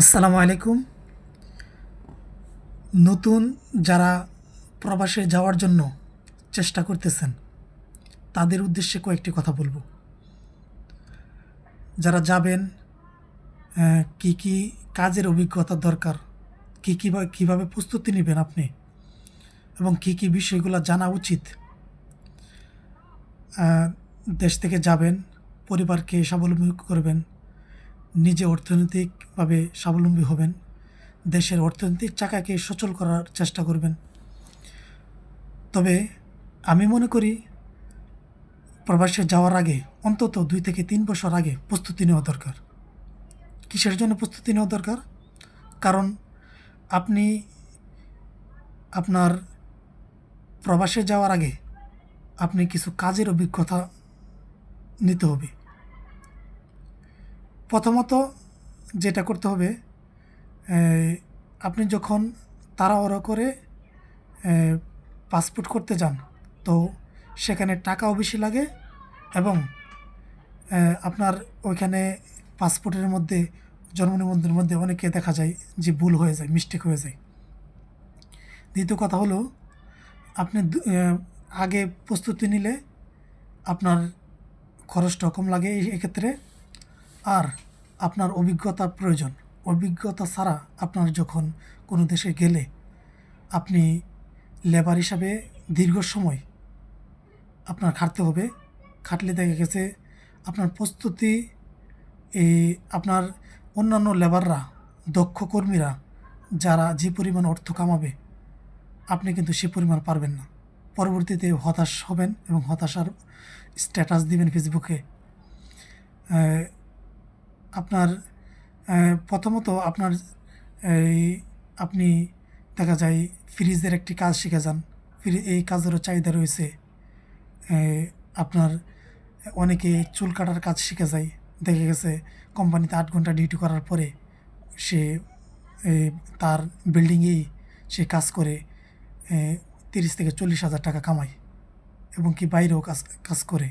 আসসালামু আলাইকুম। নতুন যারা প্রবাসে যাওয়ার জন্য চেষ্টা করতেছেন, তাদের উদ্দেশ্যে কয়েকটি কথা বলব। যারা যাবেন কি কি কাজের অভিজ্ঞতা দরকার, কী কীভাবে কীভাবে প্রস্তুতি নেবেন আপনি, এবং কি কি বিষয়গুলো জানা উচিত দেশ থেকে যাবেন, পরিবারকে স্বাবলম্বী করবেন নিজে অর্থনৈতিকভাবে স্বাবলম্বী হবেন, দেশের অর্থনৈতিক চাকাকে সচল করার চেষ্টা করবেন। তবে আমি মনে করি, প্রবাসে যাওয়ার আগে, অন্তত দুই থেকে তিন বছর আগে প্রস্তুতি নেওয়া দরকার। কিসের জন্য প্রস্তুতি নেওয়া দরকার? কারণ আপনি আপনার প্রবাসে যাওয়ার আগে আপনি কিছু কাজের অভিজ্ঞতা নিতে হবে। প্রথমত যেটা করতে হবে আপনি যখন তাড়াহুড়ো করে পাসপোর্ট করতে যান, তো সেখানে টাকাও বেশি লাগে এবং আপনার ওইখানে পাসপোর্টের মধ্যে, জন্ম নিবন্ধনের মধ্যে অনেকে দেখা যায় যে ভুল হয়ে যায় মিস্টেক হয়ে যায়। দ্বিতীয় কথা হলো, আপনি আগে প্রস্তুতি নিলে আপনার খরচটা কম লাগে এক্ষেত্রে। আর আপনার অভিজ্ঞতা প্রয়োজন। অভিজ্ঞতা ছাড়া আপনার যখন কোনো দেশে গেলে আপনি লেবার হিসাবে দীর্ঘ সময় আপনার খাটতে হবে। খাটলে দেখা গেছে আপনার প্রস্তুতি এই আপনার অন্যান্য লেবাররা, দক্ষ কর্মীরা যারা যে পরিমাণ অর্থ কামাবে, আপনি কিন্তু সে পরিমাণ পারবেন না। পরবর্তীতে হতাশ হবেন এবং হতাশার স্ট্যাটাস দিবেন ফেসবুকে আপনার প্রথমত আপনার, এই, আপনি দেখা যায় ফ্রিজের একটি কাজ শিখে যান। ফ্রি, এই কাজেরও চাহিদা রয়েছে। আপনার অনেকে চুল কাটার কাজ শিখে যায়। দেখা গেছে কোম্পানিতে আট ঘণ্টা ডিউটি করার পরে সে তার বিল্ডিংয়েই সে কাজ করে তিরিশ থেকে চল্লিশ হাজার টাকা কামায় এবং কি বাইরেও কাজ কাজ করে।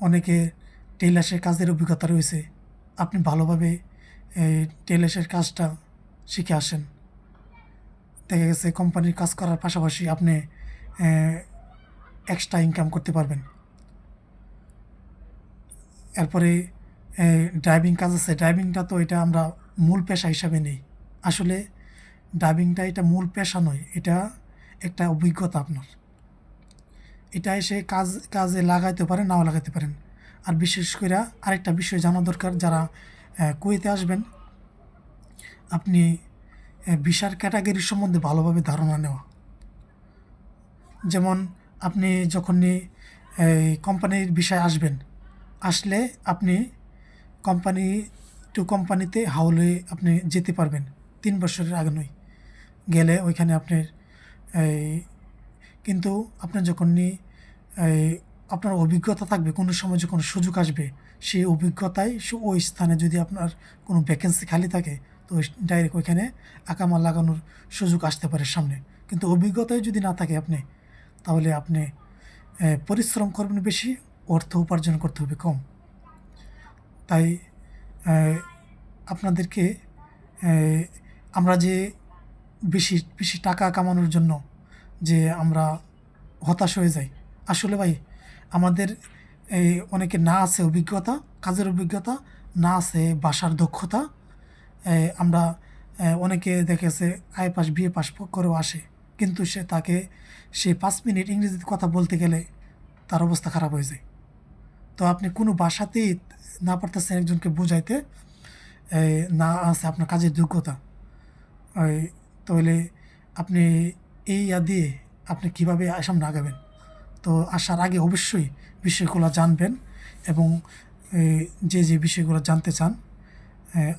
অনেকে টেলার্সের কাজের অভিজ্ঞতা রয়েছে। আপনি ভালোভাবে টেলার্সের কাজটা শিখে আসেন। দেখা গেছে কোম্পানির কাজ করার পাশাপাশি আপনি এক্সট্রা ইনকাম করতে পারবেন। এরপরে ড্রাইভিং কাজ আছে। ড্রাইভিংটা তো এটা আমরা মূল পেশা হিসাবে নেই। আসলে ড্রাইভিংটা এটা মূল পেশা নয়, এটা একটা অভিজ্ঞতা আপনার। এটা এসে কাজ, কাজে লাগাইতে পারেন, নাও লাগাইতে পারেন। আর বিশেষ করে আরেকটা বিষয় জানা দরকার, যারা কুয়েতে আসবেন, আপনি ভিসার ক্যাটাগরি সম্বন্ধে ভালোভাবে ধারণা নেওয়া। যেমন আপনি যখনই কোম্পানির বিষয়ে আসবেন, আসলে আপনি কোম্পানি, টু কোম্পানিতে হাউলে আপনি যেতে পারবেন, তিন বছরের আগে নয়। গেলে ওইখানে আপনার কিন্তু আপনার যখনই আপনার অভিজ্ঞতা থাকবে, কোনো সময় যে কোনো সুযোগ আসবে, সেই অভিজ্ঞতায় ওই স্থানে যদি আপনার কোনো ভ্যাকেন্সি খালি থাকে, তো ডাইরেক্ট ওইখানে আকামা লাগানোর সুযোগ আসতে পারে সামনে। কিন্তু অভিজ্ঞতায় যদি না থাকে আপনি, তাহলে আপনি পরিশ্রম করবেন বেশি, অর্থ উপার্জন করতে হবে কম। তাই আপনাদেরকে আমরা যে বেশি বেশি টাকা কামানোর জন্য যে আমরা হতাশ হয়ে যাই, আসলে ভাই আমাদের এই অনেকে না আছে অভিজ্ঞতা, কাজের অভিজ্ঞতা, না আছে বাসার দক্ষতা আমরা অনেকে দেখেছে আই পাস বিএ পাস করেও আসে। কিন্তু সে তাকে, সে পাঁচ মিনিট ইংরেজিতে কথা বলতে গেলে তার অবস্থা খারাপ হয়ে যায়। তো আপনি কোনো ভাষাতেই না পারতেছেন একজনকে বোঝাইতে না আছে আপনার কাজের যোগ্যতা। তাহলে আপনি এই ইয়া দিয়ে আপনি কীভাবে সামনে আগাবেন? তো আসার আগে অবশ্যই বিষয়গুলো জানবেন এবং যে যে বিষয়গুলো জানতে চান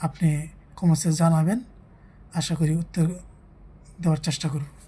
আপনি কমেন্টসে জানাবেন। আশা করি উত্তর দেওয়ার চেষ্টা করব।